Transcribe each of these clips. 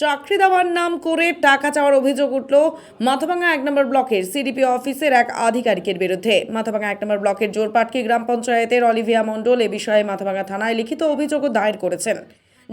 চাকরি দেওয়ার নাম করে টাকা চাওয়ার অভিযোগ উঠল মাথাভাঙ্গা এক নম্বর ব্লকের সিডিপি অফিসের এক আধিকারিকের বিরুদ্ধে। মাথাভাঙ্গা এক নম্বর ব্লকের জোরপাটকি গ্রাম পঞ্চায়েতের অলিভিয়া মণ্ডল এ বিষয়ে মাথাভাঙ্গা থানায় লিখিত অভিযোগও দায়ের করেছেন।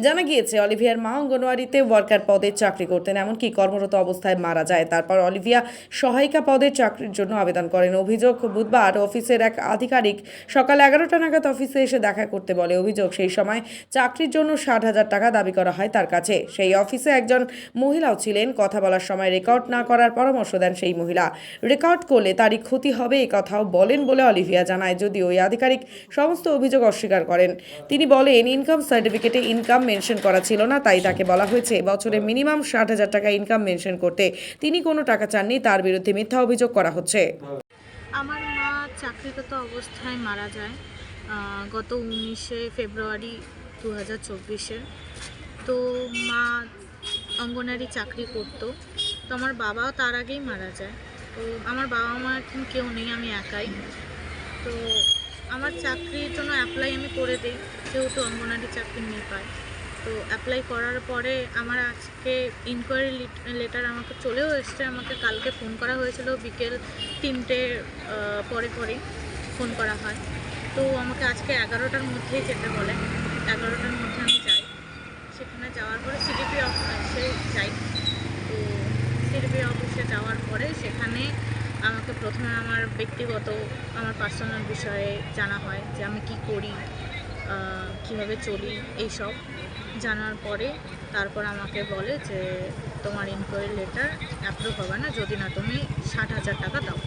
জানা গিয়েছে, অলিভিয়ার মা অঙ্গনওয়াড়িতে ওয়ার্কার পদে চাকরি করতেন, এমনকি কর্মরত অবস্থায় মারা যায়। তারপর অলিভিয়া সহায়িকা পদে চাকরির জন্য আবেদন করেন। অভিযোগ, বুধবার অফিসের এক আধিকারিক সকাল এগারোটা নাগাদ অফিসে এসে দেখা করতে বলে অভিযোগ, সেই সময় চাকরির জন্য ষাট হাজার টাকা দাবি করা হয় তার কাছে। সেই অফিসে একজন মহিলাও ছিলেন। কথা বলার সময় রেকর্ড না করার পরামর্শ দেন সেই মহিলা। রেকর্ড করলে তারই ক্ষতি হবে এ কথাও বলেন বলে অলিভিয়া জানায়, যদিও ওই আধিকারিক সমস্ত অভিযোগ অস্বীকার করেন। তিনি বলেন, ইনকাম সার্টিফিকেটে ইনকাম মেনশন করা ছিল না, তাই তাকে বলা হয়েছে বছরে মিনিমাম ষাট হাজার টাকা ইনকাম মেনশন করতে। তিনি কোনো টাকা চাননি, তার বিরুদ্ধে মিথ্যা অভিযোগ করা হচ্ছে। আমার মা চাকরিগত অবস্থায় মারা যায় গত উনিশে ফেব্রুয়ারি দু হাজার চব্বিশে তো মা অঙ্গনারী চাকরি করতো, তো আমার বাবাও তার আগেই মারা যায়। তো আমার বাবা মা এখন কেউ নেই, আমি একাই। তো আমার চাকরির জন্য অ্যাপ্লাই আমি করে দিই, যেহেতু অঙ্গনারী চাকরি নিয়ে পাই তো অ্যাপ্লাই করার পরে আমার আজকে ইনকোয়ারি লেটার আমাকে চলেও এসছে। আমাকে কালকে ফোন করা হয়েছিল, বিকেল তিনটে পরে পরে ফোন করা হয়। তো আমাকে আজকে এগারোটার মধ্যেই যেতে বলে। এগারোটার মধ্যে আমি যাই। সেখানে যাওয়ার পরে সিডিপি অফিসে যাই। তো সিডিপি অফিসে যাওয়ার পরে সেখানে আমাকে প্রথমে আমার ব্যক্তিগত, আমার পার্সোনাল বিষয়ে জানা হয় যে আমি কি করি কীভাবে চলি, এইসব। জানার পরে তারপর আমাকে বলে যে, তোমার ইনকোয়ারি লেটার অ্যাপ্রুভ হবে না, যদি না তুমি ষাট হাজার টাকা দাও।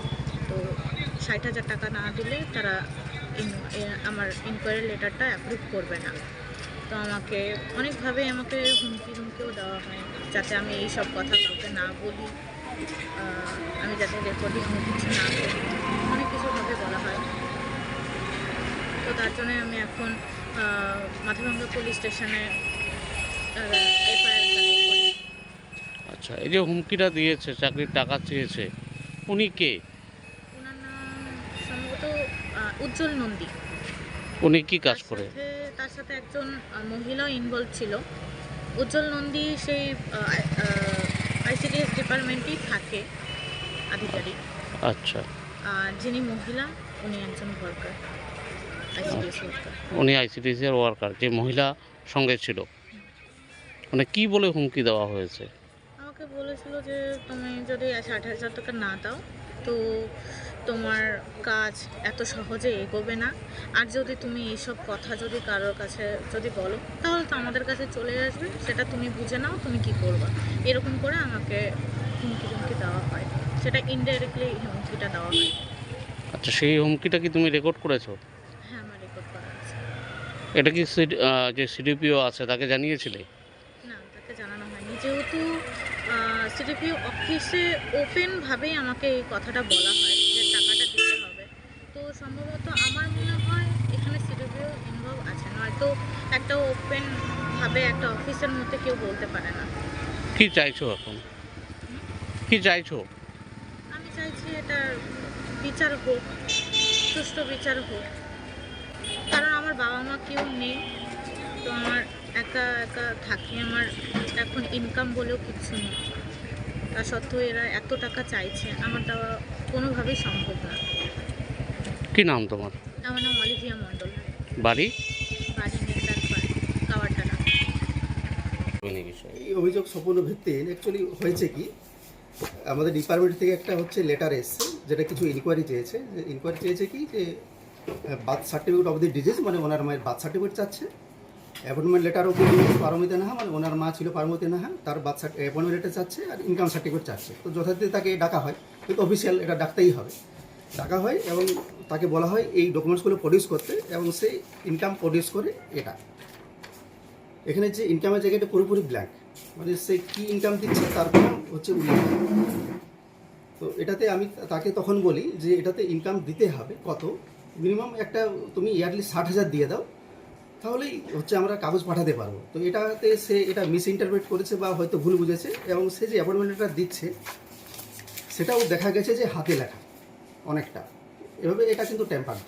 তো ষাট হাজার টাকা না দিলে তারা আমার ইনকোয়ারি লেটারটা অ্যাপ্রুভ করবে না। তো আমাকে অনেকভাবে আমাকে হুমকি হুমকিও দেওয়া হয়, যাতে আমি এই সব কথা কাউকে না বলি আমি যাতে রেকর্ডিং কিছু না করি, অনেক কিছুভাবে বলা হয়। তো তার জন্য আমি এখন মাথাভাঙ্গা পুলিশ স্টেশনে আচ্ছা এই যে হুমকিটা দিয়েছে চাকরির টাকা চেয়েছে উনি কে? সম্ভবত উজ্জ্বল নন্দী। উনি কি কাজ করে? তার সাথে একজন মহিলা ইনভলভ ছিল। উজ্জ্বল নন্দী সেই আইসিডিএস ডিপার্টমেন্টেই থাকে আধিকারিক। আচ্ছা। আর যিনি মহিলা উনি একজন ওয়ার্কার আইসিডিএস ওয়ার্কার উনি আইসিডিসি এর ওয়ার্কার যে মহিলা সঙ্গে ছিল। মানে কি বলে হুমকি দেওয়া হয়েছে? আমাকে বলেছিল যে তুমি যদি ষাট হাজার টাকা না দাও তো তোমার কাজ এত সহজে এগোবে না। আর যদি তুমি এইসব কথা যদি কারোর কাছে যদি বলো তাহলে তো আমাদের কাছে চলে আসবে। সেটা তুমি বুঝে নাও তুমি কি করবা। এরকম করে আমাকে হুমকি হুমকি দেওয়া হয়। সেটা ইনডাইরেক্টলি হুমকিটা দেওয়া হয়। আচ্ছা সেই হুমকিটা কি তুমি রেকর্ড করেছ? হ্যাঁ আমার রেকর্ড করা আছে। এটা কি যে সিডিপিও আছে তাকে জানিয়েছিলে? হয়নি। যেহেতু সিডিপি অফিসে ওপেনভাবেই আমাকে এই কথাটা বলা হয় যে টাকাটা দিতে হবে। তো সম্ভবত আমার মনে হয় এখানে সিডিপিও ইনভলভ আছে। নয়তো একটা ওপেনভাবে একটা অফিসের মধ্যে কেউ বলতে পারে না। কি চাইছো এখন? কি চাইছো? আমি চাইছি এটার বিচার হোক সুষ্ঠু বিচার হোক। কারণ আমার বাবা মা কেউ নেই। তো আমার একা একা থাকি আমার এখন ইনকাম বলেও কিছু নেই। তা সত্ত্বেও এরা এত টাকা চাইছে আমার দেওয়া কোনোভাবেই সম্ভব না। কি নাম তোমার? আমার নাম অলিভিয়া মণ্ডল। বাড়ি? বাড়ি নেতার পাড় কাওয়ারটানা এই অভিযোগ সম্পূর্ণ ভিত্তিহীন। অ্যাকচুয়ালি হয়েছে কি আমাদের ডিপার্টমেন্ট থেকে একটা হচ্ছে লেটার এসছে যেটা কিছু ইনকোয়ারি চেয়েছে। যে ইনকোয়ারি চেয়েছে কি যে birth certificate of the disease মানে ওনার মায়ের বার্থ সার্টিফিকেট চাচ্ছে। Appointment letter of Paramita Naha মানে ওনার মা ছিল পারমিতা নাহা তার বার্থ অ্যাপয়েন্টমেন্ট লেটার চাচ্ছে আর ইনকাম সার্টিফিকেট চাচ্ছে। তো যথারীতি তাকে ডাকা হয়, কিন্তু অফিসিয়াল এটা ডাকতেই হবে। ডাকা হয় এবং তাকে বলা হয় এই ডকুমেন্টসগুলো প্রডিউস করতে এবং সেই ইনকাম প্রডিউস করে এটা। এখানে যে ইনকামের জায়গাটা পুরোপুরি ব্ল্যাঙ্ক মানে সে কী ইনকাম দিচ্ছে তার হচ্ছে উল্লেখ তো এটাতে আমি তাকে তখন বলি যে এটাতে ইনকাম দিতে হবে। কত? মিনিমাম একটা তুমি ইয়ারলি ষাট হাজার দিয়ে দাও। তাহলেই হচ্ছে আমরা কাগজ পাঠাতে পারব। তো এটাতে সে এটা মিস ইন্টারপ্রেট করেছে বা হয়তো ভুল বুঝেছে এবং সে যে অ্যাপয়েন্টমেন্টটা দিচ্ছে, সেটাও দেখা গেছে যে হাতে লেখা অনেকটা। এভাবে এটা কিন্তু টেম্পার্ড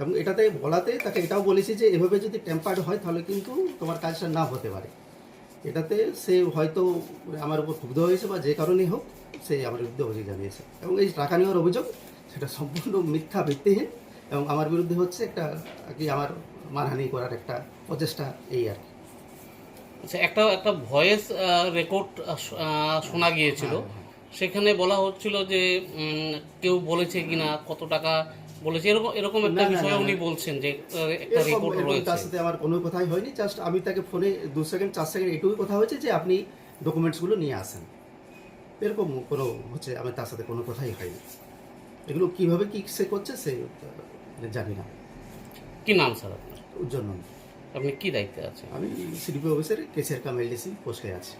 এবং এটাতে বলাতে তাকে এটাও বলেছি যে এভাবে যদি টেম্পার্ড হয় তাহলে কিন্তু তোমার কাজটা না হতে পারে। এটাতে সে হয়তো আমার উপর ক্ষুব্ধ হয়েছে বা যে কারণেই হোক, সে আমার বিরুদ্ধে অভিযোগ জানিয়েছে। এবং এই টাকা নেওয়ার অভিযোগ, সেটা সম্পূর্ণ মিথ্যা ভিত্তিহীন এবং আমার বিরুদ্ধে হচ্ছে একটা, কি আমার মানহানি করার একটা প্রচেষ্টা এই আর কি। আচ্ছা একটা একটা ভয়েস রেকর্ড শোনা গিয়েছিল। সেখানে বলা হচ্ছিল যে কেউ বলেছে কিনা কত টাকা বলেছে এরকম এরকম একটা বিষয় উনি বলছেন যে একটা রেকর্ড রয়েছে তার সাথে আমার কোনো কথাই হয়নি জাস্ট আমি তাকে ফোনে দু সেকেন্ড চার সেকেন্ড এটুকুই কথা হয়েছে যে আপনি ডকুমেন্টসগুলো নিয়ে আসেন। এরকম কোনো হচ্ছে আমি তার সাথে কোনো কথাই হয়নি। এগুলো কীভাবে কি সে করছে সে জানি না। কি নাম স্যার উজ্জ্বল নন্দী। আপনি কি দায়িত্বে আছেন আমি সিডিপি অফিসের কেসের কামেল ডিসি পোস্টে আছি